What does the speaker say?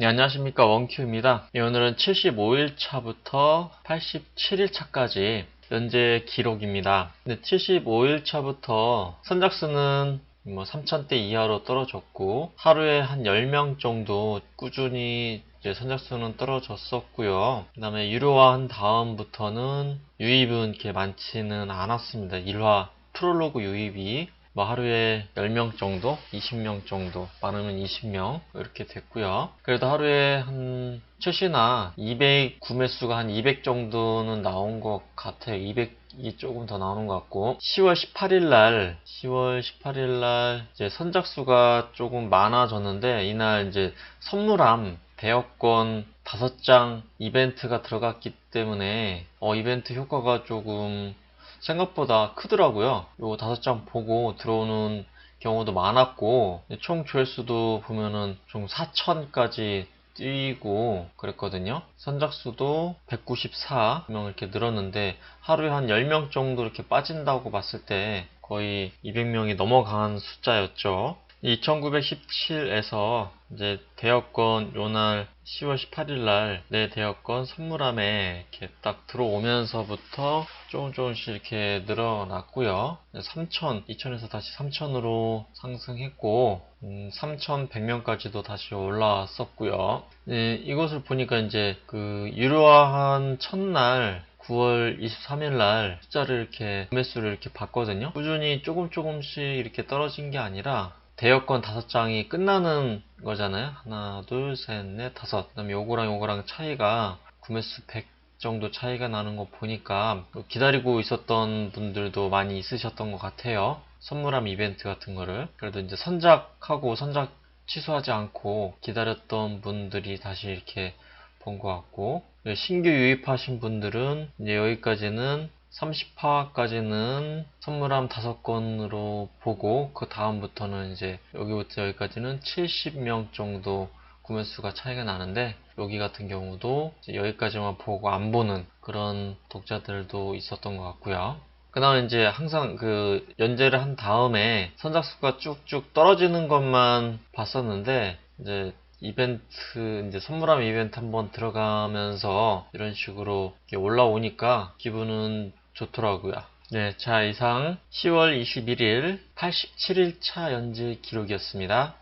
네, 안녕하십니까. 원큐입니다. 네, 오늘은 75일 차부터 87일 차까지 연재 기록입니다. 네, 75일 차부터 선착순은 뭐 3,000대 이하로 떨어졌고, 하루에 한 10명 정도 꾸준히 이제 선착순은 떨어졌었고요. 그 다음에 유료화한 다음부터는 유입은 이렇게 많지는 않았습니다. 1화 프롤로그 유입이 뭐 하루에 10명 정도, 20명 정도, 많으면 20명 이렇게 됐고요. 그래도 하루에 한 최시나 200 구매수가 한 200 정도는 나온 것 같아요. 200이 조금 더 나오는 것 같고 10월 18일 날 10월 18일 날 이제 선착수가 조금 많아졌는데 이날 이제 선물함 대여권 5장 이벤트가 들어갔기 때문에 어 이벤트 효과가 조금 생각보다 크더라고요. 요 다섯 장 보고 들어오는 경우도 많았고 총 조회수도 보면은 총 4천까지 뛰고 그랬거든요. 선착수도 194명 이렇게 늘었는데 하루에 한 10명 정도 이렇게 빠진다고 봤을 때 거의 200명이 넘어간 숫자였죠. 2917에서 이제 대여권 요날 10월 18일 날 내 대여권 선물함에 이렇게 딱 들어오면서부터 조금 조금씩 이렇게 늘어났고요. 3,000, 2,000에서 다시 3,000으로 상승했고 음, 3,100명까지도 다시 올라왔었고요. 네, 이것을 보니까 이제 그 유료화한 첫날 9월 23일 날 숫자를 이렇게 매수를 이렇게 봤거든요. 꾸준히 조금 조금씩 이렇게 떨어진 게 아니라 대여권 다섯 장이 끝나는 거잖아요. 하나, 둘, 셋, 넷, 다섯. 그 다음에 요거랑 요거랑 차이가 구매수 100 정도 차이가 나는 거 보니까 기다리고 있었던 분들도 많이 있으셨던 것 같아요. 선물함 이벤트 같은 거를. 그래도 이제 선작하고 선작 취소하지 않고 기다렸던 분들이 다시 이렇게 본 것 같고 신규 유입하신 분들은 이제 여기까지는 30화까지는 선물함 5건으로 보고 그 다음부터는 이제 여기부터 여기까지는 70명 정도 구매수가 차이가 나는데 여기 같은 경우도 여기까지만 보고 안 보는 그런 독자들도 있었던 것 같고요. 그 다음에 이제 항상 그 연재를 한 다음에 선착수가 쭉쭉 떨어지는 것만 봤었는데 이제 이벤트 이제 선물함 이벤트 한번 들어가면서 이런 식으로 올라오니까 기분은 좋더라고요. 네, 자 이상 10월 21일 87일 차 연재 기록이었습니다.